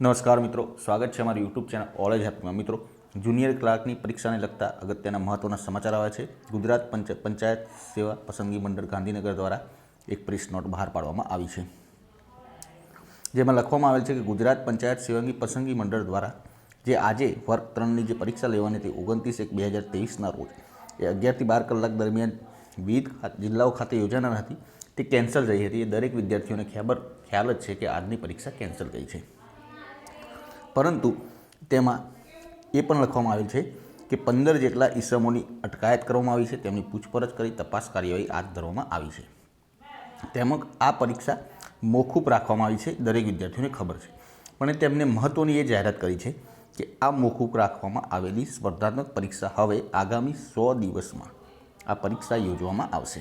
નમસ્કાર મિત્રો, સ્વાગત છે અમારી યુટ્યુબ ચેનલ ઓલેજ હેપીમાં મિત્રો જુનિયર ક્લાર્કની પરીક્ષાને લગતા અગત્યના મહત્ત્વના સમાચાર આવ્યા છે. ગુજરાત પંચ, પંચાયત સેવા પસંદગી મંડળ ગાંધીનગર દ્વારા એક પ્રેસ નોટ બહાર પાડવામાં આવી છે. જેમાં લખવામાં આવેલ છે કે ગુજરાત પંચાયત સેવાની પસંદગી મંડળ દ્વારા જે આજે વર્ગ ત્રણની જે પરીક્ષા લેવાની હતી, ઓગણત્રીસ એક બે હજાર તેવીસના રોજ, એ અગિયારથી બાર કલાક દરમિયાન વિવિધ જિલ્લાઓ ખાતે યોજાનાર હતી. તે કેન્સલ થઈ હતી. એ દરેક વિદ્યાર્થીઓને ખબર, ખ્યાલ જ છે કે આજની પરીક્ષા કેન્સલ થઈ છે. પરંતુ તેમાં એ પણ લખવામાં આવ્યું છે કે પંદર જેટલા ઈસમોની અટકાયત કરવામાં આવી છે, તેમની પૂછપરછ કરી તપાસ કાર્યવાહી હાથ ધરવામાં આવી છે. તેમજ આ પરીક્ષા મોકૂફ રાખવામાં આવી છે, દરેક વિદ્યાર્થીઓને ખબર છે. પણ તેમને મહત્ત્વની એ જાહેરાત કરી છે કે આ મોકૂફ રાખવામાં આવેલી સ્પર્ધાત્મક પરીક્ષા હવે આગામી સો દિવસમાં આ પરીક્ષા યોજવામાં આવશે.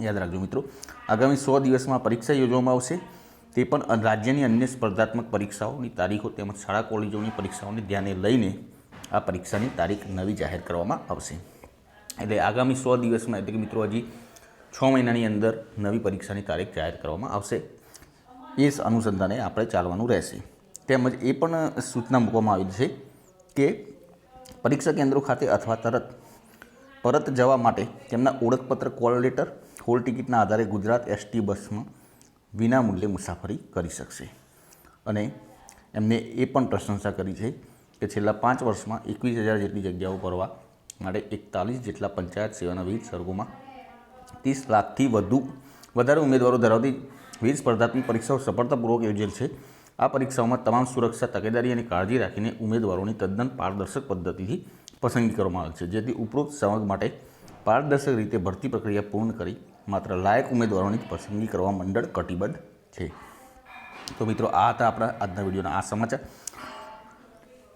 યાદ રાખજો મિત્રો, આગામી સો દિવસમાં પરીક્ષા યોજવામાં આવશે. તે પણ રાજ્યની અન્ય સ્પર્ધાત્મક પરીક્ષાઓની તારીખો તેમજ શાળા કોલેજોની પરીક્ષાઓને ધ્યાને લઈને આ પરીક્ષાની તારીખ નવી જાહેર કરવામાં આવશે. એટલે આગામી સો દિવસમાં, એટલે કે મિત્રો હજી છ મહિનાની અંદર નવી પરીક્ષાની તારીખ જાહેર કરવામાં આવશે. એ અનુસંધાને આપણે ચાલવાનું રહેશે. તેમજ એ પણ સૂચના મૂકવામાં આવી છે કે પરીક્ષા કેન્દ્રો ખાતે અથવા તરત, પરત જવા માટે તેમના ઓળખપત્ર, કોલ લેટર, હોલ ટિકિટના આધારે ગુજરાત એસટી બસમાં વિના મૂલ્યે મુસાફરી કરી શકશે. અને એમને એ પણ પ્રશંસા કરી છે કે છેલ્લા પાંચ વર્ષમાં એકવીસ હજાર જેટલી જગ્યાઓ ભરવા માટે એકતાલીસ જેટલા પંચાયત સેવાના વિવિધ સર્ગોમાં ત્રીસ લાખથી વધુ, વધારે ઉમેદવારો ધરાવતી વિવિધ સ્પર્ધાત્મક પરીક્ષાઓ સફળતાપૂર્વક યોજેલ છે. આ પરીક્ષાઓમાં તમામ સુરક્ષા, તકેદારી અને કાળજી રાખીને ઉમેદવારોની તદ્દન પારદર્શક પદ્ધતિથી પસંદગી કરવામાં આવે છે, જેથી ઉપરોક્ત સમગ માટે પારદર્શક રીતે ભરતી પ્રક્રિયા પૂર્ણ કરી માત્ર લાયક ઉમેદવારોની જ પસંદગી કરવા મંડળ કટિબદ્ધ છે. તો મિત્રો, આ હતા આપણા આજના વિડીયોના આ સમાચાર.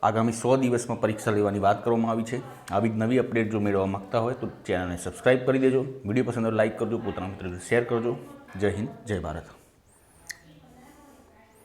આગામી સો દિવસમાં પરીક્ષા લેવાની વાત કરવામાં આવી છે. આવી જ નવી અપડેટ જો મેળવવા માગતા હોય તો ચેનલને સબસ્ક્રાઇબ કરી દેજો. વીડિયો પસંદ લાઇક કરજો, પોતાના મિત્રોને શેર કરજો. જય હિન્દ, જય ભારત.